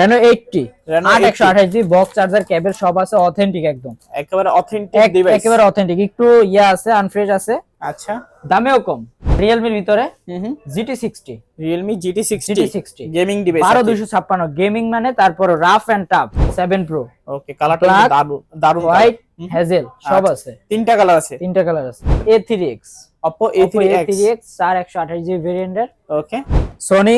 Reno eight T Reno আট 80 একশো আঠাশ জিবি বক্স চার্জার কেবল সব আছে অথেন্টিক একদম। একেবারে অথেন্টিক ডিভাইস একেবারে অথেন্টিক একটু ইয়া আছে আনফ্রেশ আছে। আচ্ছা। দামেও কম। ভিতরে হুম হুম। GT sixty Realme GT GT 60 sixty gaming device বারো দুশো ছাপ্পান্ন। গেমিং মানে তারপর rough and tough seven pro okay কালারটা দারুণ দারুণ হোয়াইট হুম। হ্যাজেল সব আচ্ছা। আছে। তিনটা কালার আছে। তিনটা কালার আছে। A three X Oppo A3X X চার একশো আঠাশ জিবি ভেরিয়েন্টের okay Sony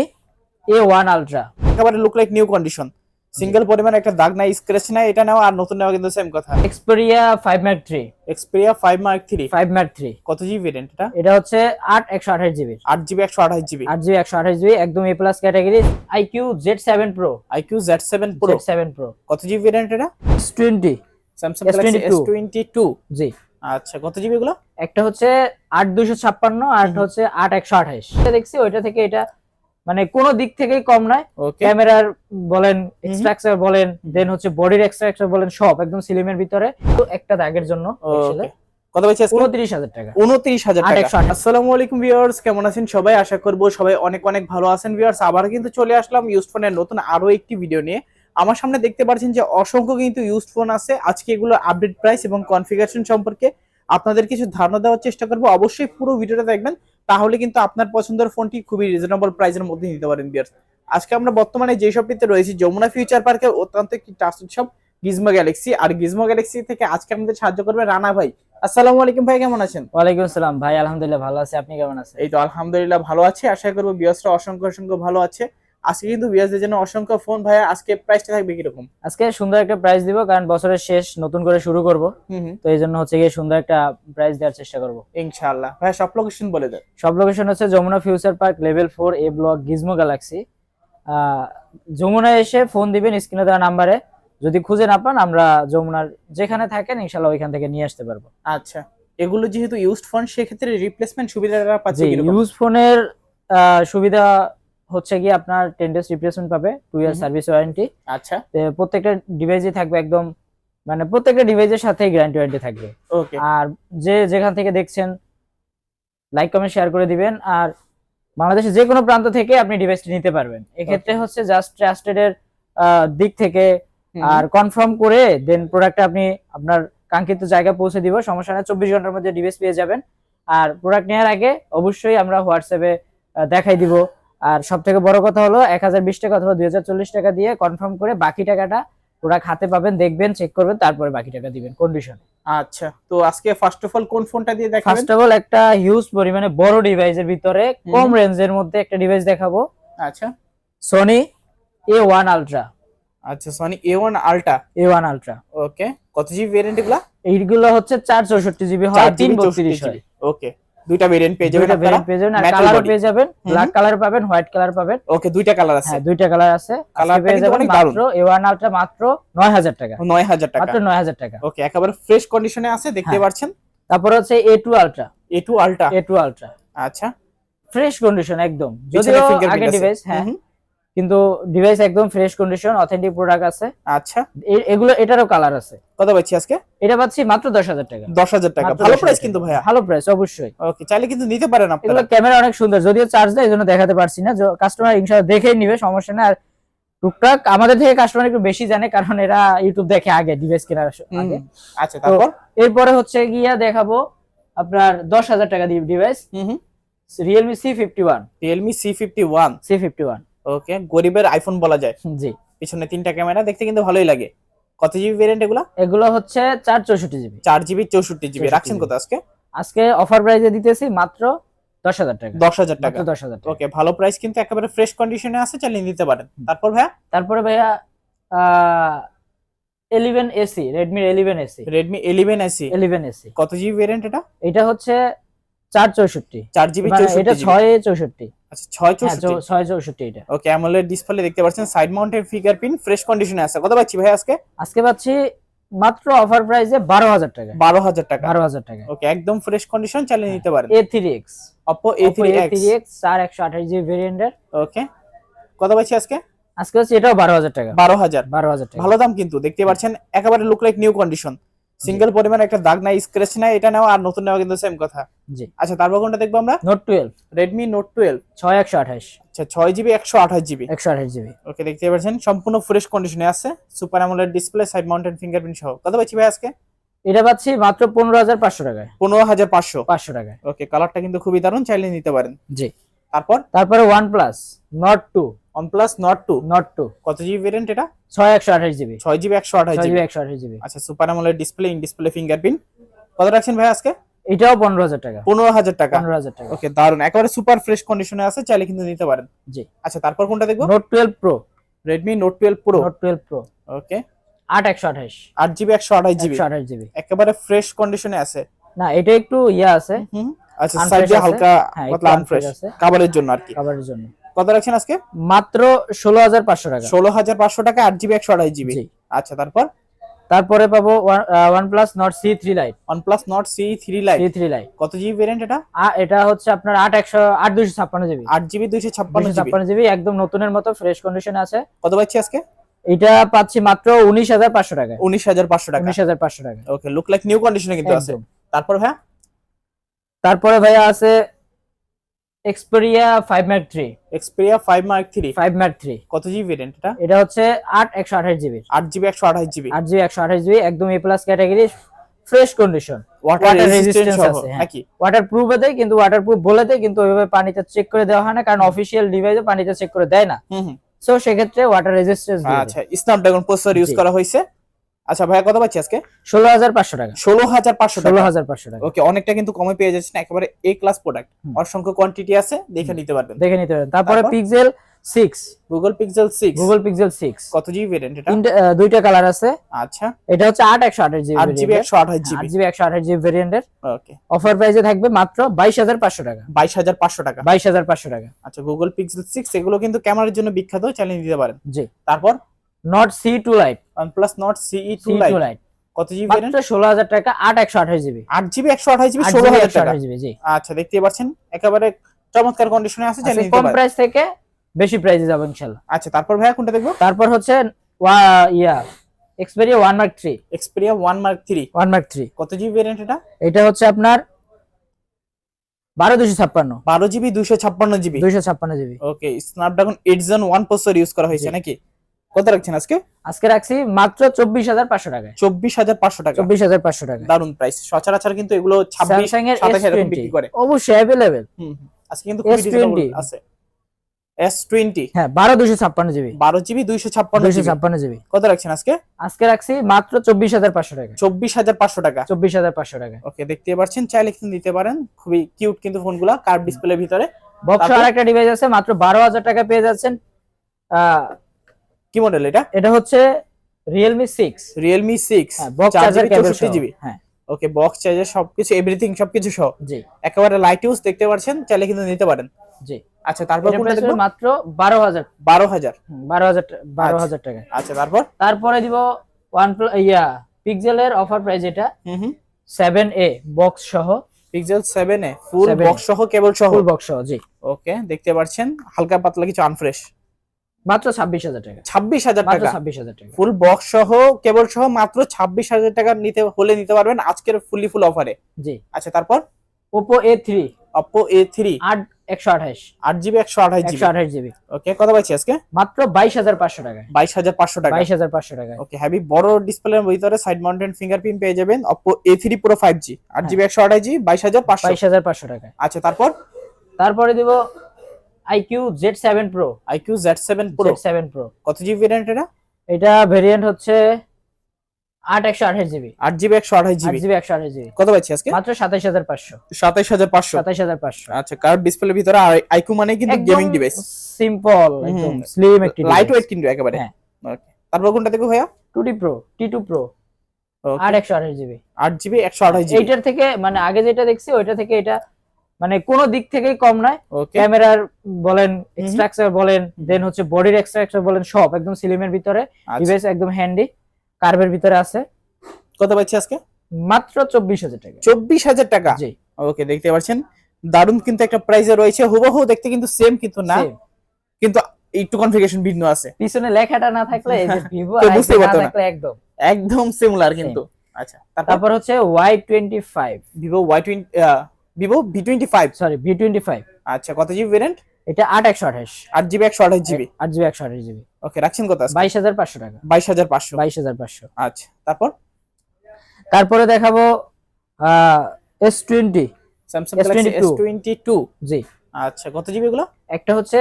A one ultra একেবারে look like new condition single পরিমাণ একটা দাগ নাই স্ক্র্যাচ নাই এটা নাও আর নতুন নেওয়া কিন্তু সেম কথা। Xperia five Mark three Xperia 5 Mark 3 five Mark three কত জিবি ভেরিয়েন্ট এটা? এটা হচ্ছে আট একশো আঠাশ জিবি 8 জিবি 128 জিবি আট জিবি একশো আঠাশ জিবি একদম A plus category Z seven pro IQ Z7 Pro Z seven pro কত জিবি ভেরিয়েন্ট এটা? Twenty Samsung Galaxy S22 S22 জি। আচ্ছা কত জিবি গুলো একটা হচ্ছে আট দুশো ছাপ্পান্ন আর একটা হচ্ছে আট একশো আঠাশ। দেখছি ওইটা থেকে এটা মানে কোন দিক থেকেই কম নয়। ক্যামেরার বলেন এক্সট্রাকচার বলেন দেন হচ্ছে বডির এক্সট্রাকচার বলেন সব একদম সিলিমের ভিতরে। তো একটা দাগের জন্য কত আজকে? উনত্রিশ হাজার টাকা। উনত্রিশ হাজার আট টাকা। আসসালামু আলাইকুম ভিউয়ার্স কেমন আছেন সবাই? আশা করব সবাই অনেক অনেক ভালো আছেন ভিউয়ার্স আবার কিন্তু চলে আসলাম ইউজ ফোনের নতুন আরও একটি ভিডিও নিয়ে। আমার সামনে দেখতে পাচ্ছেন যে অসংখ্য কিন্তু ইউজ ফোন আছে। আজকে এগুলো আপডেট প্রাইস এবং কনফিগারেশন সম্পর্কে আপনাদের কিছু ধারণা দেওয়ার চেষ্টা করব। অবশ্যই পুরো ভিডিওটা দেখবেন। তাহলে কিন্তু আপনার পছন্দের ফোনটি খুবই রিজনেবল প্রাইসের মধ্যে নিতে পারেন ভিউয়ার্স আজকে আমরা বর্তমানে যে শপটিতে রয়েছি যমুনা ফিউচার পার্কের অত্যন্ত একটি টাচ শপ গিজমো গ্যালাক্সি আর গিজমো গ্যালাক্সি থেকে আজকে আমাদের সাহায্য করবে রানা ভাই। আসসালামু আলাইকুম ভাই কেমন আছেন? ওয়ালাইকুম আসসালাম ভাই আলহামদুলিল্লাহ ভালো আছে। আপনি কেমন আছেন? এই তো আলহামদুলিল্লাহ ভালো আছে। আশা করব বিয়াসটা অসংখ্য অসংখ্য ভালো আছে। আজকে কিন্তু বিয়াসদের জন্য অসংখ্য ফোন ভাইয়া আজকে প্রাইসটা থাকবে কীরকম? আজকে সুন্দর একটা প্রাইস দিব কারণ বছরের শেষ নতুন করে শুরু করব। তো এই জন্য হচ্ছে গিয়ে সুন্দর একটা প্রাইস দেওয়ার চেষ্টা করব। ইনশাআল্লাহ। ভাইয়া সব লোকেশন বলে দেন। সব লোকেশন হচ্ছে Jamuna future park level four A block Gizmo Galaxy Jamuna এসে ফোন দিবেন স্ক্রিনে দেওয়া নাম্বারে যদি খুঁজে না পান আমরা যমুনার যেখানে থাকেন ইনশাআল্লাহ ওইখান থেকে নিয়ে আসতে পারব। আচ্ছা। এগুলো যেহেতু ইউজড ফোন সেক্ষেত্রে রিপ্লেসমেন্ট সুবিধাটা পাচ্ছে ইউজ ফোনের সুবিধা হচ্ছে কি আপনার টেন ডেজ রিপ্লেসমেন্ট পাবে টু ইয়ার সার্ভিস ওয়ারেন্টি আচ্ছা। প্রত্যেকটা ডিভাইসই থাকবে একদম মানে প্রত্যেকটা ডিভাইসের সাথেই গ্যারান্টি ওয়ারেন্টি থাকবে। ওকে আর যে যেখান থেকে দেখছেন লাইক কমেন্ট শেয়ার করে দিবেন। আর বাংলাদেশের যে কোনো প্রান্ত থেকে আপনি ডিভাইসটি নিতে পারবেন। এক্ষেত্রে হচ্ছে জাস্ট ট্রাস্টেড এর দিক থেকে আর কনফার্ম করে দেন প্রোডাক্টটা আপনি আপনার কাঙ্ক্ষিত জায়গায় পৌঁছে দিব। সমস্যা নেই চব্বিশ ঘণ্টার মধ্যে ডিভাইস পেয়ে যাবেন। আর প্রোডাক্ট নেওয়ার আগে অবশ্যই আমরা হোয়াটসঅ্যাপে দেখাই দিব। আর সব থেকে বড় কথা হলো এক হাজার বিশ টাকা অথবা দুই হাজার চল্লিশ টাকা দিয়ে কনফার্ম করে বাকি টাকাটা প্রোডাক্ট হাতে পাবেন দেখবেন চেক করবেন তারপরে বাকি টাকা দিবেন কন্ডিশন আচ্ছা তো আজকে ফার্স্ট অফ অল কোন ফোনটা দিয়ে দেখাবেন? ফার্স্ট অফ অল একটা হিউজ পরিমাণে বড় ডিভাইসের ভিতরে কম রেঞ্জের মধ্যে একটা ডিভাইস দেখাবো। আচ্ছা। সনি এ ওয়ান আলট্রা আচ্ছা Sony A one ultra A one ultra okay কত জিবি ভেরিয়েন্ট এগুলা? এইগুলো হচ্ছে চার চৌষট্টি জিবি হয় তিন বত্রিশ হয়। ওকে দুইটা ভেরিয়েন্ট পেয়ে যাবেন দুইটা আপনারা। ভেরিয়েন্ট পেয়ে যাবেন আর কালার পেয়ে যাবেন ব্ল্যাক কালার পাবেন হোয়াইট কালার পাবেন। ওকে দুইটা কালার আছে। হ্যাঁ দুইটা কালার আছে। কালার পেয়ে যাবেন মাত্র এ ওয়ান আলট্রা মাত্র নয় হাজার টাকা। নয় হাজার টাকা। মাত্র নয় হাজার টাকা। ওকে একেবারে ফ্রেশ কন্ডিশনে আছে দেখতে হ্যাঁ। পাচ্ছেন। তারপর হচ্ছে A two ultra A two ultra A two ultra আচ্ছা। ফ্রেশ কন্ডিশন একদম। যদিও আগে ডিভাইস হ্যাঁ। কিন্তু ডিভাইস একদম ফ্রেশ কন্ডিশন অথেন্টিক প্রোডাক্ট আছে। আচ্ছা। এগুলো এটারও কালার আছে। কত পাচ্ছি আজকে? এটা পাচ্ছি মাত্র দশ হাজার টাকা। দশ হাজার টাকা। ভালো প্রাইস কিন্তু ভাইয়া। ভালো প্রাইস অবশ্যই। ওকে চাইলে কিন্তু নিতে পারেন এগুলো ক্যামেরা অনেক সুন্দর। যদিও চার্জ দেয় এই জন্য দেখাতে পারছি না। কাস্টমার ইনশাল্লাহ দেখেই নিবে সমস্যা না আর টুকটাক আমাদের থেকে কাস্টমার একটু বেশি জানে কারণ এরা ইউটিউব দেখে আগে ডিভাইস কেনার আগে। আচ্ছা তারপর? এরপরে হচ্ছে গিয়া দেখাবো আপনার দশ হাজার টাকা device hmm hmm. Realme C fifty one Realme C fifty one C fifty one okay গরিবের আইফোন বলা যায়। জি। পিছনে তিনটা ক্যামেরা দেখতে কিন্তু ভালোই লাগে। কত জিবি ভেরিয়েন্ট এগুলা? এগুলো হচ্ছে চার চৌষট্টি জিবি চার জিবি চৌষট্টি জিবি রাখছেন কত আজকে? আজকে অফার প্রাইসে দিতেছি মাত্র দশ হাজার টাকা। দশ হাজার টাকা। দশ হাজার ওকে ভালো প্রাইস কিন্তু একেবারে ফ্রেশ কন্ডিশনে আছে চালিয়ে নিতে পারেন। তারপর ভাইয়া? তারপরে ভাইয়া eleven AC রেডমির eleven AC Redmi eleven AC eleven AC কত জিবি ভেরিয়েন্ট এটা? এটা হচ্ছে চার চৌষট্টি। চার জিবি মানে এটা ছয় চৌষট্টি। আচ্ছা ছয় হ্যাঁ চৌষট্টি। চৌ- ছয় চৌষট্টি এটা। ওকে অ্যামোলেড ডিসপ্লে দেখতে পাচ্ছেন সাইড মাউন্টেড ফিঙ্গারপ্রিন্ট ফ্রেশ কন্ডিশনে আছে। কত পাচ্ছি ভাই আজকে? আজকে পাচ্ছি মাত্র অফার প্রাইসে টাকা। বারো হাজার টাকা। বারো হাজার টাকা। ওকে একদম ফ্রেশ কন্ডিশন চালিয়ে নিতে পারেন। আঠাশ জিবি ভেরিয়েন্টের ওকে কত পাচ্ছি আজকে? আজকে হচ্ছে এটাও টাকা। টাকা। ভালো দাম কিন্তু দেখতে পাচ্ছেন একেবারে look like new condition single পরিমাণ একটা দাগ নাই স্ক্র্যাচ নাই এটা নেওয়া আর নতুন নেওয়া কিন্তু সেম কথা। জি। আচ্ছা তারপর কোনটা দেখব আমরা? Note twelve Redmi note twelve ছয় একশো আঠাশ। আচ্ছা ছয় জিবি একশো আঠাশ জিবি একশো আঠাশ জিবি ওকে দেখতে পাচ্ছেন সম্পূর্ণ ফ্রেশ কন্ডিশনে আছে। Super AMOLED display side mounted fingerprint সহ। কত পাচ্ছি ভাই আজকে? এটা পাচ্ছি মাত্র পনেরো হাজার পাঁচশো টাকায়। পনেরো হাজার পাঁচশো। পাঁচশো টাকায়। ওকে কালারটা কিন্তু খুবই দারুণ চাইলে নিতে পারেন। জি। তারপর? তারপরে OnePlus Nord two OnePlus Nord two Nord two কত জিবি ভেরিয়েন্ট এটা? ছয় একশো আঠাশ জিবি ছয় জিবি একশো আঠাশ জিবি একশো আঠাশ জিবি আচ্ছা super AMOLED display in display fingerprint কত রাখছেন ভাই আজকে? এটাও পনেরো হাজার টাকা। পনেরো হাজার টাকা। পনেরো হাজার টাকা। ওকে দারুণ একেবারে সুপার ফ্রেশ কন্ডিশনে আছে চাইলে কিন্তু নিতে পারেন। জি। আচ্ছা তারপর কোনটা দেখব? Note twelve pro Redmi note twelve pro note twelve pro okay. আট একশো আঠাশ। আট জিবি একশো আঠাশ জিবি আঠাশ জিবি একেবারে ফ্রেশ কন্ডিশনে আছে। না এটা একটু ইয়া আছে। হুম। আচ্ছা সাইডে হালকা পাতলা আনফ্রেশ। কাভারের জন্য আর কি। খাবারের জন্য। কত রাখছেন আজকে? মাত্র ষোলো হাজার পাঁচশো টাকা। ষোলো হাজার পাঁচশো টাকা আট জিবি একশো আঠাশ জিবি আচ্ছা তারপর? তারপরে পাবো Nord C three lite OnePlus three lite C three lite কত জিবি ভেরিয়েন্ট এটা? এটা হচ্ছে আপনার আট একশো আট দুশো ছাপ্পান্ন জিবি আট জিবি দুইশো ছাপ্পান্ন দুশো জিবি একদম নতুনের মতো ফ্রেশ কন্ডিশনে আছে। কত পাচ্ছি আজকে? এটা পাচ্ছি মাত্র উনিশ হাজার পাঁচশো টাকা। উনিশ হাজার পাঁচশো টাকা। উনিশ হাজার পাঁচশো টাকা। ওকে লুক লাইক নিউ কন্ডিশনে কিন্তু আছে। তারপর হ্যাঁ তারপরে ভাইয়া আছে Xperia five mark three Xperia five mark three five mark three কত জিবি ভেরিয়েন্ট এটা? এটা হচ্ছে আট একশো আঠাশ জিবি আট জিবি একশো আঠাশ জিবি আট জিবি একশো আঠাশ জিবি একদম A plus category fresh condition water resistance আছে, হ্যাঁ। নাকি? ওয়াটার প্রুফ দেয় কিন্তু ওয়াটার প্রুফ বলে দেয় কিন্তু ওইভাবে পানিতে চেক করে দেওয়া হয় না কারণ অফিসিয়াল ডিভাইসে পানিতে চেক করে দেয় না। সো সেক্ষেত্রে ওয়াটার রেজিস্ট্যান্স আচ্ছা স্ন্যাপড্রাগন প্রসেসর ইউজ করা হয়েছে। আচ্ছা ভাইয়া কত পাচ্ছি আজকে? ষোলো হাজার পাঁচশো টাকা। ষোলো হাজার পাঁচশো ষোলো টাকা হাজার পাঁচশো টাকা। ওকে অনেকটা কিন্তু কমে পেয়ে যাচ্ছেন একেবারে এ ক্লাস প্রোডাক্ট অসংখ্য কোয়ান্টিটি আছে দেখে নিতে পারবেন। দেখে নিতে পারেন তারপরে তারপর? Pixel six Google Pixel six Google Pixel six কত জিবি ভেরিয়েন্ট এটা? দুইটা কালার আছে। আচ্ছা। এটা হচ্ছে আট একশো আঠাশ জিবি আট জিবি একশো আঠাশ জিবি আট জিবি একশো আঠাশ জিবি ভেরিয়েন্টের ওকে অফার প্রাইসে থাকবে মাত্র বাইশ হাজার পাঁচশো টাকা। বাইশ হাজার পাঁচশো টাকা। বাইশ হাজার পাঁচশো টাকা। আচ্ছা গুগল পিক্সেল সিক্স এগুলো কিন্তু ক্যামেরার জন্য বিখ্যাত চালিয়ে দিতে পারেন। জি। তারপর? Nord C two lite OnePlus Nord CE two C lite two lite কত জিবি মাত্র ভেরিয়েন্ট ষোলো হাজার টাকা আট একশো আঠাশ জিবি আট জিবি একশো আঠাশ জিবি আট ষোলো জিবি হাজার একশো টাকা। আচ্ছা দেখতে পাচ্ছেন একেবারে চমৎকার কন্ডিশনে আছে আচ্ছা, কম প্রাইস থেকে বেশি প্রাইসে যাব ইনশাল্লাহ? আচ্ছা তারপর ভাইয়া কোনটা দেখব? তারপর হচ্ছে ওয়া- ইয়া Xperia one mark three Xperia one mark three one mark three কত জিবি ভেরিয়েন্ট এটা? এটা হচ্ছে আপনার বারো দুশো ছাপ্পান্ন। বারো জিবি দুশো ছাপ্পান্ন জিবি দুইশো ছাপ্পান্ন GB okay Snapdragon eight Gen one processor use করা হয়েছে নাকি? কত রাখছেন আজকে? আজকে রাখছি মাত্র চব্বিশ হাজার পাঁচশো টাকায়। চব্বিশ হাজার পাঁচশো টাকা। চব্বিশ হাজার পাঁচশো টাকা দারুণ প্রাইস সচরাচর কিন্তু এগুলো ছাব্বিশ বিক্রি করে। অবশ্যই অ্যাভেলেবেল। আজকে কিন্তু S20 আছে। এস টোয়েন্টি হ্যাঁ বারো দুশো ছাপ্পান্ন জিবি। বারো জিবি দুইশো ছাপ্পান্ন দুইশো জিবি ছাপ্পান্ন জিবি। কত রাখছেন আজকে? আজকে রাখছি মাত্র চব্বিশ হাজার পাঁচশো টাকা চব্বিশ হাজার পাঁচশো টাকা। চব্বিশ হাজার পাঁচশো টাকা ওকে দেখতে পাচ্ছেন। চাইলে কিন্তু নিতে পারেন। খুবই কিউট কিন্তু ফোনগুলা কার্ভ ডিসপ্লের ভিতরে। বক্স আর একটা ডিভাইস আছে মাত্র বারো হাজার টাকা পেয়ে যাচ্ছেন কি মডেল এটা? এটা হচ্ছে Realme six Realme six box charger cable GB হ্যাঁ। ওকে বক্স চার্জার সবকিছু এভরিথিং সবকিছু সহ। জি। একেবারে লাইট ইউজ দেখতে পাচ্ছেন চাইলে কিন্তু নিতে পারেন। জি। আচ্ছা তারপর কোনটা দেখব? মাত্র বারো হাজার। বারো হাজার। বারো হাজার টা- বারো আচ্ছা। হাজার টাকা। আচ্ছা তারপর? তারপরে দিব ওয়ান ইয়া পিক্সেলের অফার প্রাইস এটা। Hmm hmm. Seven A box সহ। Pixel seven A full box সহ কেবল সহ? ফুল বক্স সহ জি। ওকে দেখতে পাচ্ছেন হালকা পাতলা কিছু আনফ্রেশ মাত্র ছাব্বিশ হাজার টাকা। ছাব্বিশ হাজার টাকা। ছাব্বিশ হাজার টাকা। ফুল বক্স সহ কেবল সহ মাত্র ছাব্বিশ হাজার টাকা নিতে হলে নিতে পারবেন আজকের ফুললি ফুল অফারে জি। আচ্ছা তারপর? Oppo A three Oppo A three আট একশো আঠাশ। আট জিবি একশো আঠাশ একশো আঠাশ জিবি। ওকে কত পাচ্ছি আজকে? মাত্র বাইশ হাজার পাঁচশো টাকায়। বাইশ হাজার পাঁচশো টাকা। বাইশ হাজার পাঁচশো টাকায়। ওকে হ্যাভি বড় ডিসপ্লের ভিতরে সাইড মাউন্টেড ফিঙ্গারপ্রিন্ট পেয়ে যাবেন Oppo A three pro five G আট হ্যাঁ। জিবি একশো আঠাশ জি বাইশ হাজার পাঁচশো। বাইশ হাজার পাঁচশো টাকায়। আচ্ছা তারপর? তারপরে দিব iQOO Z seven pro iQOO Z seven pro seven pro কত জিবি ভেরিয়েন্ট এটা? এটা ভেরিয়েন্ট হচ্ছে আট একশো আঠাশ জিবি আট জিবি একশো আঠাশ জিবি জিবি একশো আঠাশ জিবি কত পাচ্ছি আজকে? মাত্র সাতাইশ হাজার পাঁচশো। সাতাইশ হাজার পাঁচশো। সাতাইশ হাজার পাঁচশো। আচ্ছা কার্ভ ডিসপ্লের ভিতরে আইকিউ মানে কিন্তু গেমিং ডিভাইস সিম্পল একদম স্লিম একটি লাইট ওয়েট কিন্তু একেবারে। হ্যাঁ। ওকে তারপর কোনটা দেখো ভাইয়া? Two D pro T two pro আট একশো আঠাশ জিবি আট জিবি একশো আঠাশ জিবি এইটার থেকে মানে আগে যেটা দেখছি ওইটা থেকে এটা মানে কোন দিক থেকেই কম নয়। ক্যামেরার বলেন এক্সট্রাকচার বলেন দেন হচ্ছে বডির এক্সট্রাকচার বলেন সব একদম সিলিমের ভিতরে। আচ্ছা। ডিভাইস একদম হ্যান্ডি কার্ভের ভিতরে আছে। কত পাচ্ছি আজকে? মাত্র চব্বিশ হাজার টাকা। চব্বিশ হাজার টাকা? জি। ওকে দেখতে পাচ্ছেন দারুণ কিন্তু একটা প্রাইসে রয়েছে। হুবহু দেখতে কিন্তু সেম কিন্তু না। কিন্তু একটু কনফিগারেশন ভিন্ন আছে। পিছনে লেখাটা না থাকলে এই যে ভিভো কেউ বুঝতে না পারতো না। থাকলে একদম। একদম সিমিলার কিন্তু। আচ্ছা তারপর? হচ্ছে Y twenty five Vivo Y twenty Vivo V twenty five sorry V twenty five আচ্ছা কত জিবি ভেরিয়েন্ট এটা আট একশো আঠাশ। আট জিবি একশো আঠাশ জিবি আট জিবি একশো আঠাশ জিবি ওকে রাখছেন কত বাইশ হাজার পাঁচশো টাকা। বাইশ হাজার পাঁচশো। বাইশ হাজার পাঁচশো। আচ্ছা তারপর? তারপরে দেখাবো S twenty Samsung S S22 twenty two জি। আচ্ছা কত জিবি এগুলো? একটা হচ্ছে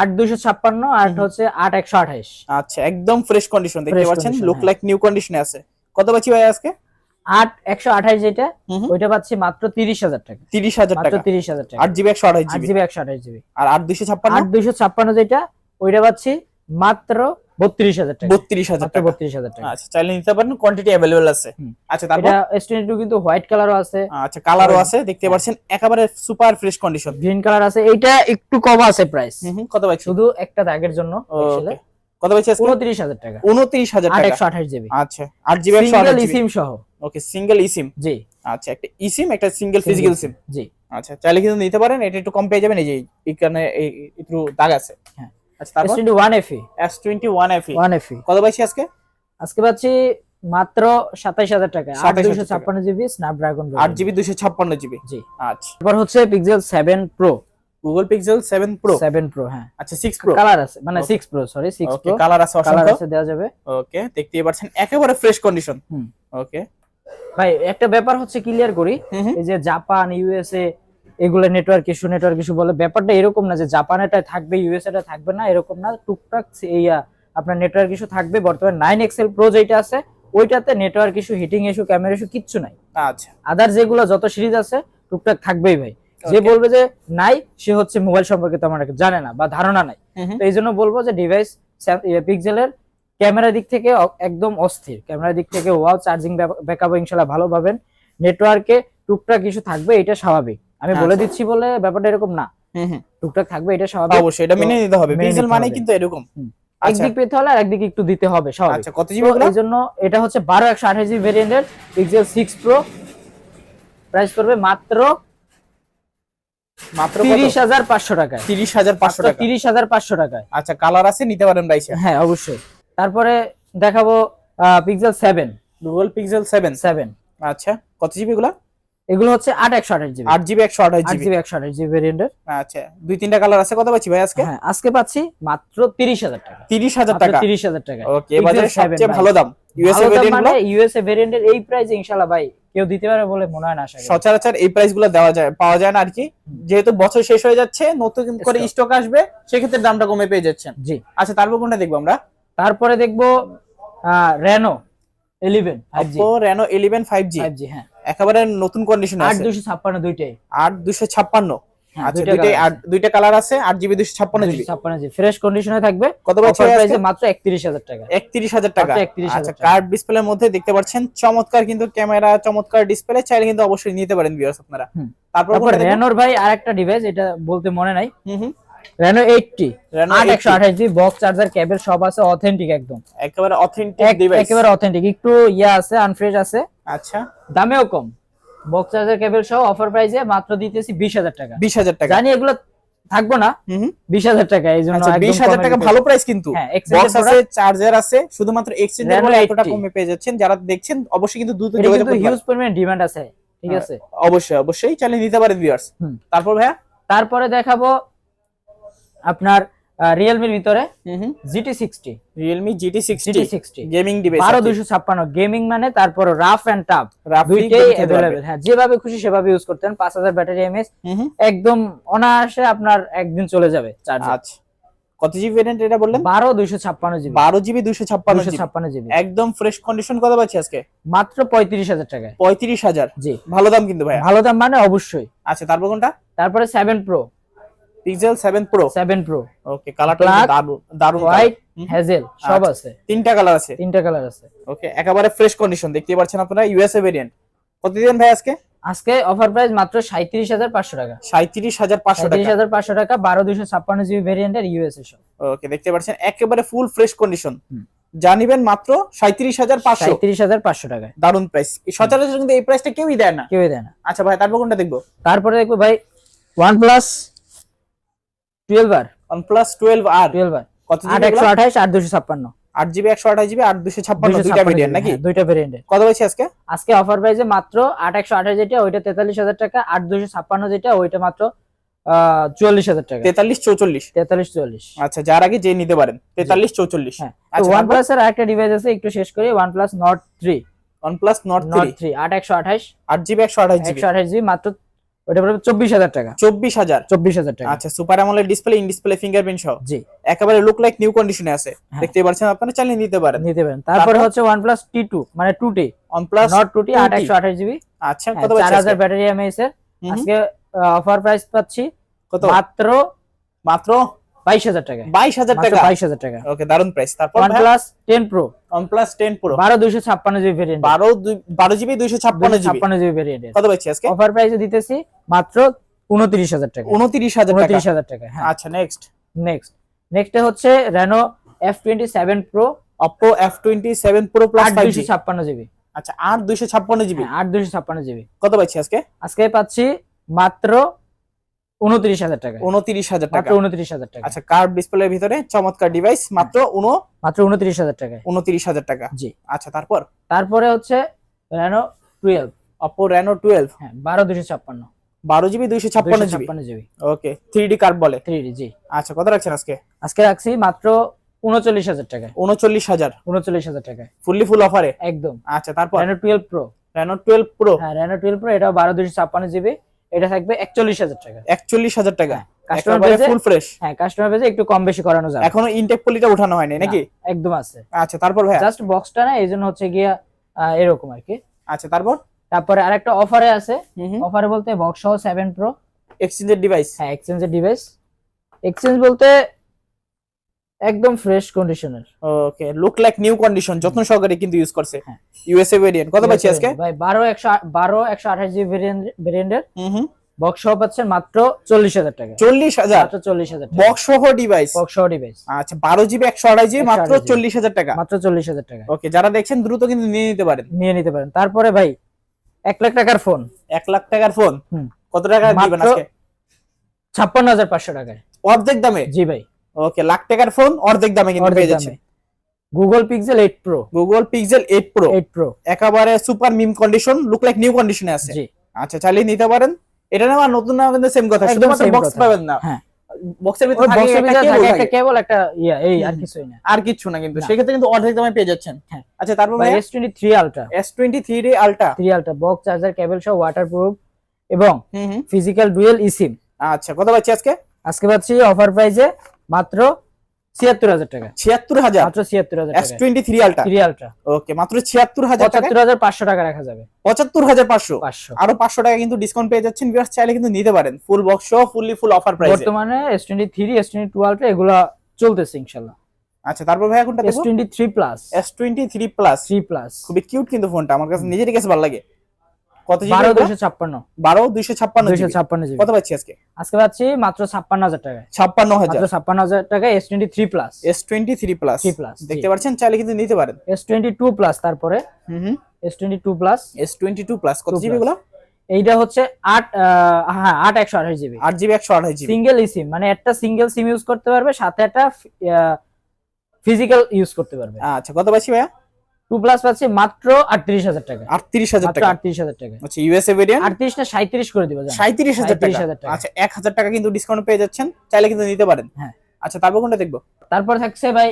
আট দুইশো ছাপ্পান্ন আর হচ্ছে আট একশো আঠাশ। আচ্ছা একদম ফ্রেশ কন্ডিশন দেখতে পাচ্ছেন? লুক। লাইক নিউ কন্ডিশনে আছে। কত পাচ্ছি ভাই আজকে? আট একশো আঠাশ যেটা। ওইটা পাচ্ছি মাত্র তিরিশ হাজার টাকা। তিরিশ হাজার টাকা। তিরিশ হাজার টাকা। আট জিবি একশো আঠাশ আট জিবি জিবি একশো আঠাশ জিবি। আর আট দুইশো ছাপ্পান্ন? আট দুইশো ছাপ্পান্ন যেটা ওইটা পাচ্ছি মাত্র বত্রিশ হাজার টাকা। বত্রিশ হাজার টাকা। বত্রিশ হাজার টাকা। আচ্ছা চাইলে নিতে পারেন কোয়ান্টিটি অ্যাভেলেবল আছে। আচ্ছা তারপর? এস টোয়েন্টি কিন্তু হোয়াইট কালারও আছে। আচ্ছা কালারও আছে দেখতে পাচ্ছেন একেবারে super fresh condition green colour আছে। এইটা একটু কম আছে প্রাইস কত পাচ্ছি শুধু একটা দাগের জন্য. কত পাচ্ছি উনত্রিশ হাজার টাকা। উনত্রিশ হাজার টাকা। একশো আঠাশ জিবি। আচ্ছা আট জিবি একশো সহ। ওকে সিঙ্গেল ইসিম জি। আচ্ছা একটা ইসিম একটা সিঙ্গেল ফিজিক্যাল সিম জি। আচ্ছা চাইলে কিন্তু নিতে পারেন এটা একটু কম পেয়ে যাবেন এই যে এখানে একটু দাগ আছে। হ্যাঁ। আচ্ছা তারপর? Twenty one FE S twenty one FE one কত পাইছি আজকে? আজকে পাচ্ছি মাত্র সাতাইশ হাজার টাকা আট 27,000 দুইশো ছাপ্পান্ন জিবি স্ন্যাপড্রাগন আট জিবি দুশো ছাপ্পান্ন জিবি। জি। আচ্ছা। এবার হচ্ছে Pixel seven pro Google Pixel seven pro seven pro হ্যাঁ। আচ্ছা সিক্স প্রো কালার আছে মানে Okay. Six pro sorry six okay pro colour আছে অসংখ্য। কালার আছে দেওয়া যাবে। ওকে দেখতেই পাচ্ছেন একেবারে ফ্রেশ কন্ডিশন হুম। ওকে ভাই একটা ব্যাপার হচ্ছে ক্লিয়ার করি। এই যে জাপান ইউএসএ এগুলো নেটওয়ার্ক ইস্যু নেটওয়ার্ক ইস্যু বলে ব্যাপারটা এরকম না যে জাপানেটা থাকবে ইউএসএটা থাকবে না এরকম না। টুকটাক এই আপনার নেটওয়ার্ক ইস্যু থাকবে বর্তমানে নাইন এক্সেল প্রো যেটা আছে ওইটাতে network issue heating issue camera issue কিচ্ছু নাই। আচ্ছা। আদার যেগুলো যত সিরিজ আছে টুকটাক থাকবেই ভাই। যে বলবে যে নাই সে হচ্ছে মোবাইল সম্পর্কে তেমন জানে না বা ধারণা নাই। তো এই জন্য বলব যে ডিভাইস পিক্সেলের ক্যামেরার দিক থেকে একদম অস্থির। ক্যামেরার দিক থেকে ওয়াও চার্জিং ব্যাকআপ ইনশাল্লাহ ভালো পাবেন। নেটওয়ার্কে টুকটাক কিছু থাকবে এটা স্বাভাবিক। আমি বলে আচ্ছা। দিচ্ছি বলে ব্যাপারটা এরকম না। টুকটাক থাকবে এটা স্বাভাবিক। অবশ্যই এটা মেনে নিতে হবে। পিক্সেল মানে কিন্তু এরকম। আচ্ছা। একদিক পেতে হলে আর একদিক একটু দিতে হবে স্বাভাবিক। আচ্ছা কত জিবি এই জন্য এটা হচ্ছে বারো একশো আঠাশ জিবি ভেরিয়েন্টের পিক্সেল সিক্স প্রো প্রাইস করবে মাত্র মাত্র তিরিশ হাজার পাঁচশো টাকায়। তিরিশ হাজার পাঁচশো টাকা। তিরিশ হাজার পাঁচশো টাকায়। আচ্ছা কালার আছে নিতে পারেন ভাইসা হ্যাঁ অবশ্যই। তারপরে দেখাবো Pixel seven Google Pixel seven seven আচ্ছা কত জিবি এগুলো? এগুলো হচ্ছে আট একশো আঠাশ জিবি আট জিবি একশো আঠাশ জিবি জিবি একশো আঠাশ জিবি ভেরিয়েন্টের আচ্ছা দুই তিনটা কালার আছে কত পাচ্ছি ভাই আজকে? হ্যাঁ আজকে পাচ্ছি মাত্র তিরিশ হাজার টাকা। তিরিশ হাজার টাকা। তিরিশ হাজার টাকা। ওকে বাজারে সবচেয়ে ভালো দাম। ইউএসএ ভেরিয়েন্ট মানে ইউএসএ ভেরিয়েন্টের এই প্রাইস ইনশাল্লাহ ভাই কেউ দিতে পারে বলে মনে হয় না আশা করি। সচরাচর এই প্রাইসগুলো দেওয়া যায় পাওয়া যায় না আর কি। যেহেতু বছর শেষ হয়ে যাচ্ছে নতুন করে স্টক আসবে সেক্ষেত্রে দামটা কমে পেয়ে যাচ্ছেন। জি। আচ্ছা তারপর কোনটা দেখব আমরা? তারপরে দেখব Reno eleven five G Oppo Reno 11 5G five G হ্যাঁ। একেবারে নতুন কন্ডিশন আট দুশো ছাপ্পান্ন দুইটাই। আট দুশো ছাপ্পান্ন। হ্যাঁ, আচ্ছা দুইটা কালার আছে আট জিবি দুশো ছাপ্পান্ন জিবি। ছাপ্পান্ন জি ফ্রেশ কন্ডিশনে থাকবে। কত পাচ্ছি প্রাইসে মাত্র একত্রিশ হাজার টাকা। একত্রিশ হাজার টাকা। 31,000 আচ্ছা কার্ড ডিসপ্লের মধ্যে দেখতে পাচ্ছেন চমৎকার কিন্তু ক্যামেরা চমৎকার ডিসপ্লে চাইলে কিন্তু অবশ্যই নিতে পারেন ভিউয়ার্স আপনারা। তারপর? রেনোর ভাই আরেকটা ডিভাইস এটা বলতে মনে নাই। Hmm hmm. Reno eight T Reno আট একশো 80 আঠাশ জি বক্স চার্জার কেবল সব আছে অথেন্টিক একদম। একেবারে অথেন্টিক ডিভাইস একেবারে অথেন্টিক একটু ইয়া আছে আনফ্রেশ আছে। আচ্ছা। দামেও কম। বক্স চার্জার কেবল সহ অফার প্রাইসে মাত্র দিতেছি বিশ হাজার টাকা। বিশ হাজার টাকা। জানি এগুলো থাকব না। হুম হুম। বিশ হাজার টাকা এই জন্য আচ্ছা টাকা ভালো প্রাইস কিন্তু। হ্যাঁ, বক্স আছে চার্জার আছে শুধুমাত্র এক্সচেঞ্জ বলে এতটা কমে পেয়ে যাচ্ছেন। যারা দেখছেন অবশ্যই কিন্তু দ্রুত যোগাযোগ করতে হিউজ। পরিমাণে ডিমান্ড আছে। ঠিক হ্যাঁ। আছে। অবশ্যই অবশ্যই। চাইলে নিতে পারেন ভিউয়ার্স তারপর ভাইয়া? তারপরে দেখাবো আপনার রিয়েলমির ভিতরে GT sixty Realme GT sixty sixty gaming device বারো দুশো ছাপ্পান্ন। গেমিং মানে তারপর রাফ অ্যান্ড টাফ দুইটাই অ্যাভেলেবেল হ্যাঁ যেভাবে খুশি সেভাবে ইউজ করতেন পাঁচ হাজার ব্যাটারি এমএস একদম অনায়াসে আপনার একদিন চলে যাবে চার্জ আচ্ছা। কত জিবি ভেরিয়েন্ট এটা বললেন? বারো দুইশো ছাপ্পান্ন জিবি বারো জিবি দুশো ছাপ্পান্ন দুশো জিবি ছাপ্পান্ন জিবি একদম ফ্রেশ কন্ডিশন কত পাচ্ছি আজকে? মাত্র পঁয়ত্রিশ হাজার টাকায়। পঁয়ত্রিশ হাজার। জি। ভালো দাম কিন্তু ভাইয়া। ভালো দাম মানে অবশ্যই। আচ্ছা তারপর কোনটা? তারপরে seven pro Pixel 7 pro 7 pro okay কালারটা দারুণ দারুণ হোয়াইট হেজেল সব আছে। তিনটা কালার আছে? তিনটা কালার আছে। ওকে একেবারে ফ্রেশ কন্ডিশন দেখতে পাচ্ছেন আপনারা ইউএসএ ভেরিয়েন্ট কতদিন ভাই আজকে? আজকে অফার প্রাইস মাত্র 37500 টাকা। 37500 টাকা। 37500 টাকা 12256 জিবি ভেরিয়েন্টের ইউএসএ সব ওকে দেখতে পাচ্ছেন একেবারে ফুল ফ্রেশ কন্ডিশন জানিবেন মাত্র 37500 37500 টাকায় দারুণ প্রাইস সচরাচর কিন্তু এই প্রাইসটা কেউই দেয় না। কেউই দেয় না। আচ্ছা ভাই তারপর কোনটা দেখব? তারপরে দেখব ভাই OnePlus 12 আর OnePlus 12 আর 12 আর কত 8128 8256 8 জিবি 128 জিবি 8256 দুইটা ভেরিয়েন্ট নাকি? হ্যাঁ, দুইটা ভেরিয়েন্টে কত হয়েছে আজকে? আজকে অফার প্রাইসে মাত্র 8128 যেটা ওইটা 43000 টাকা 8256 যেটা ওইটা মাত্র চুয়াল্লিশ হাজার টাকা। তেতাল্লিশ চৌচল্লিশ। তেতাল্লিশ চুয়াল্লিশ। আচ্ছা যার আগে যে নিতে পারেন তেতাল্লিশ চৌচল্লিশ। হ্যাঁ ওয়ান আচ্ছা, প্লাস এর একটা ডিভাইস আছে একটু শেষ করি OnePlus Nord three OnePlus Nord Nord three আট একশো আঠাশ। আট জিবি একশো আঠাশ জিবি একশো আঠাশ জিবি মাত্র ওটা পড়বে চব্বিশ হাজার টাকা। চব্বিশ হাজার? চব্বিশ হাজার টাকা। আচ্ছা সুপার আমলের ডিসপ্লে ইন ডিসপ্লে ফিঙ্গারপ্রিন্ট সহ। জি। একেবারে লুক লাইক নিউ কন্ডিশনে আছে। হ্যাঁ। দেখতে পাচ্ছেন আপনারা চালিয়ে নিতে পারেন। নিতে পারেন। তারপরে হচ্ছে টি টু মানে two T OnePlus Nord two T আট 2T একশো আঠাশ আচ্ছা কত চার পাচ্ছি ব্যাটারি এমএএস এর। আজকে অফার প্রাইস পাচ্ছি কত? মাত্র মাত্র? বাইশ হাজার টাকা বাইশ হাজার টাকা? বাইশ হাজার টাকা। ওকে দারুণ প্রাইস তারপর জিবি ভেরিয়েন্ট বারো দুই- বারো জিবি ভেরিয়েন্টের কত পাচ্ছি আজকে? অফার প্রাইসে দিতেছি মাত্র উনত্রিশ হাজার টাকা। উনত্রিশ হাজার টাকা। হ্যাঁ। আচ্ছা নেক্সট নেক্সট নেক্সট হচ্ছে জিবি। আচ্ছা আট দুইশো ছাপ্পান্ন জিবি? আট দুইশো ছাপ্পান্ন জিবি। কত পাচ্ছি আজকে? আজকে পাচ্ছি মাত্র উনত্রিশ হাজার টাকা। উনত্রিশ হাজার টাকা। উনত্রিশ হাজার টাকা। আচ্ছা কার্ভ ডিসপ্লের ভিতরে চমৎকার ডিভাইস মাত্র উনো মাত্র উনত্রিশ হাজার টাকা উনত্রিশ হাজার টাকা। জি। আচ্ছা তারপর? তারপরে হচ্ছে Reno twelve Oppo Reno twelve হ্যাঁ বারো দুশো ছাপ্পান্ন। বারো জিবি দুইশো ছাপ্পান্ন জিবি? ছাপ্পান্ন GB. Okay three D curve বলে? থ্রি জি। আচ্ছা কত রাখছেন আজকে? আজকে রাখছি মাত্র উনচল্লিশ হাজার টাকায়। উনচল্লিশ হাজার। উনচল্লিশ হাজার টাকায়। ফুললি ফুল অফারে একদম। আচ্ছা তারপর? Reno twelve pro Reno twelve pro হ্যাঁ রেনো টুয়েলভ প্রো এটাও বারো দুশো ছাপ্পান্ন জিবি। এটা থাকবে একচল্লিশ হাজার টাকা। একচল্লিশ হাজার টাকা। কাস্টমার পেজে ফুল ফ্রেশ হ্যাঁ কাস্টমার পেজে একটু কম বেশি করানো যাবে। এখনও ইনটেক পলিটা উঠানো হয়নি নাকি? একদম আছে। আচ্ছা তারপর ভাই জাস্ট বক্সটা না এই জন্য হচ্ছে গিয়া এরকম আর কি। আচ্ছা তারপর? তারপরে আরেকটা অফারে আছে। অফারে বলতে বক্স সহ সেভেন প্রো এক্সচেঞ্জের ডিভাইস হ্যাঁ এক্সচেঞ্জের ডিভাইস এক্সচেঞ্জ বলতে একদম ফ্রেশ কন্ডিশনের okay look like new condition যত্ন সহকারে কিন্তু ইউজ করছে। হ্যাঁ। ইউএসএ ভেরিয়েন্ট কত পাচ্ছি আজকে? ভাই বারো একশো বারো একশো আঠাশ জিবি ভেরিয়েন্টের হুম বক্স সহ পাচ্ছেন মাত্র চল্লিশ হাজার টাকা। চল্লিশ হাজার? মাত্র চল্লিশ হাজার টাকা। বক্স সহ ডিভাইস বক্স সহ ডিভাইস আচ্ছা বারো জিবি একশো আড়াই জিবি মাত্র 128 GB চল্লিশ হাজার টাকা। মাত্র চল্লিশ হাজার টাকা। ওকে যারা দেখছেন দ্রুত কিন্তু নিয়ে নিতে পারেন। নিয়ে নিতে পারেন। তারপরে ভাই এক লাখ টাকার ফোন এক লাখ টাকার ফোন। কত টাকা দিবেন আজকে? ছাপ্পান্ন হাজার পাঁচশো টাকায়। অর্ধেক দামে? জি ভাই। ওকে লাখ টাকার ফোন অর্ধেক দামে কিন্তু পেয়ে যাচ্ছে Google Pixel eight pro Google Pixel eight pro eight pro একেবারে super mint condition look like new কন্ডিশনে আছে। জি। আচ্ছা চালিয়ে নিতে পারেন। এটা না নতুন না কিন্তু সেম কথা। শুধুমাত্র বক্স পাবেন না। হ্যাঁ। বক্সের ভিতরে থাকে একটা। কেবল একটা ইয়া এই আর। কিছুই না। আর কিচ্ছু না কিন্তু। সেক্ষেত্রে কিন্তু অর্ধেক দামে পেয়ে যাচ্ছেন। হ্যাঁ। আচ্ছা তারপর ভাই S twenty three ultra S twenty three D ultra three ultra box charger cable সহ ওয়াটারপ্রুফ এবং ফিজিক্যাল ডুয়েল ইসিম আচ্ছা কত পাচ্ছি আজকে? আজকে পাচ্ছি অফার প্রাইসে মাত্র ছিয়াত্তর হাজার টাকা। ছিয়াত্তর হাজার? মাত্র ছিয়াত্তর হাজার S twenty three ultra three ultra okay মাত্র ছিয়াত্তর হাজার পঁচাত্তর হাজার পাঁচশো টাকা রাখা যাবে। পঁচাত্তর হাজার পাঁচশো? পাঁচশো। আরও পাঁচশো টাকা কিন্তু ডিসকাউন্ট পেয়ে যাচ্ছেন ভিউয়ার্স চাইলে কিন্তু নিতে পারেন। ফুল বক্স সহ ফুললি ফুল অফার প্রাইসে বর্তমানে S twenty three S twenty two এগুলা চলতেছে ইনশাল্লাহ আচ্ছা তারপর ভাইয়া কোনটা এস দেখব twenty three plus S twenty three plus three plus খুবই কিউট কিন্তু ফোনটা আমার কাছে নিজেরই কাছে ভালো লাগে। কত বারো? দুশো ছাপ্পান্ন। বারো ছাপ্পান্ন দুশো ছাপ্পান্ন কত পাচ্ছি আজকে? আজকে পাচ্ছি মাত্র ছাপ্পান্ন হাজার ছাপ্পান্ন ছাপ্পান্ন টাকা S twenty three plus S twenty three plus three plus দেখতে পাচ্ছেন? চাইলে কিন্তু নিতে পারেন। এস টোয়েন্টি টু প্লাস তারপরে হুম হুম। S twenty two plus S twenty two plus কত জিবি গুলো এইটা হচ্ছে আট হ্যাঁ আট একশো আঠাশ জিবি আট জিবি একশো আঠাশ জিবি সিঙ্গেল সিম মানে একটা সিঙ্গেল সিম ইউজ করতে পারবে সাথে একটা ফিজিক্যাল ইউজ করতে পারবে। আচ্ছা কত পাচ্ছি ভাইয়া? টু প্লাস পাচ্ছি মাত্র আটত্রিশ হাজার টাকা। আটত্রিশ হাজার টাকা। আটত্রিশ হাজার টাকা। আচ্ছা ইউএসএ ভেরিয়েন্ট আটত্রিশ না সাঁত্রিশ করে দিবে। সাঁত্রিশ হাজার তিরিশ হাজার টাকা। আচ্ছা এক হাজার টাকা কিন্তু ডিসকাউন্ট পেয়ে যাচ্ছেন। চাইলে কিন্তু নিতে পারেন। হ্যাঁ। আচ্ছা তারপর কোনটা দেখব? তারপর থাকছে ভাই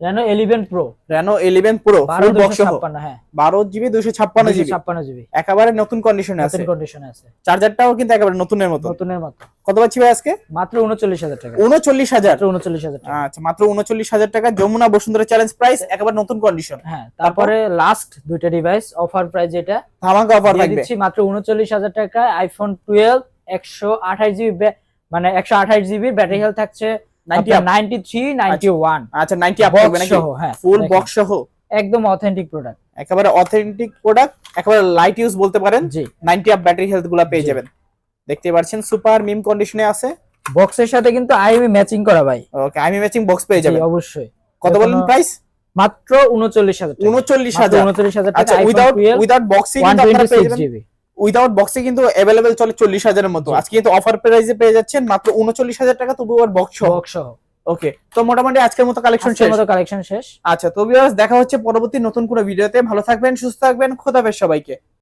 Reno eleven pro Reno eleven pro বারো ফুল বক্স সহ। ছাপ্পান্ন হ্যাঁ। বারো জিবি দুশো ছাপ্পান্ন জিবি ছাপ্পান্ন জিবি একেবারে নতুন কন্ডিশনে আছে। নতুন কন্ডিশনে আছে। চার্জারটাও কিন্তু একেবারে নতুনের মতো। নতুনের মতো। কত পাচ্ছি ভাই আজকে? মাত্র উনচল্লিশ হাজার টাকা। উনচল্লিশ হাজার। মাত্র উনচল্লিশ হাজার টাকা। আচ্ছা মাত্র উনচল্লিশ হাজার টাকা। যমুনা বসুন্ধরা চ্যালেঞ্জ প্রাইস একেবারে নতুন কন্ডিশন হ্যাঁ তারপরে লাস্ট দুইটা ডিভাইস অফার প্রাইস যেটা ধামাকা অফার থাকবে। দিচ্ছি মাত্র উনচল্লিশ হাজার টাকা। আইফোন টুয়েলভ একশো আঠাশ জিবি মানে একশো আঠাশ জিবির ব্যাটারি হেলথ থাকছে। 90 up। Ninety three ninety one আচ্ছা নাইনটি আপ থাকবে নাকি? হ্যাঁ ফুল বক্স সহ? একদম অথেন্টিক প্রোডাক্ট একেবারে অথেন্টিক প্রোডাক্ট একেবারে লাইট ইউজ বলতে পারেন। জি। নাইনটি আপ ব্যাটারি হেলথগুলা পেয়ে যাবেন। দেখতে পাচ্ছেন সুপার মিম কন্ডিশনে আছে। বক্সের সাথে কিন্তু আইএমই ম্যাচিং করা ভাই। ওকে আমি ম্যাচিং বক্স পেয়ে যাবেন। অবশ্যই। কত বলেন প্রাইস মাত্র উনচল্লিশ হাজার টাকা। উনচল্লিশ মাত্র হাজার। উনচল্লিশ হাজার টাকা আচ্ছা উইদাউট উইদাউট বক্সে আপনারা পেয়ে যাবেন। জিবি উইদাউট বক্সে কিন্তু অ্যাভেলেবেল চলে চল্লিশ হাজারের মতো। আজকে কিন্তু অফার প্রাইসে পেয়ে যাচ্ছেন মাত্র উনচল্লিশ হাজার টাকা তবু আর বক্স বক্স সহ ওকে তো মোটামুটি আজকের মতো কালেকশন শেষ। মতো কালেকশন শেষ। আচ্ছা তো ভিউয়ার্স দেখা হচ্ছে পরবর্তী নতুন কোনো ভিডিওতে ভালো থাকবেন সুস্থ থাকবেন খোদাফেজ সবাইকে।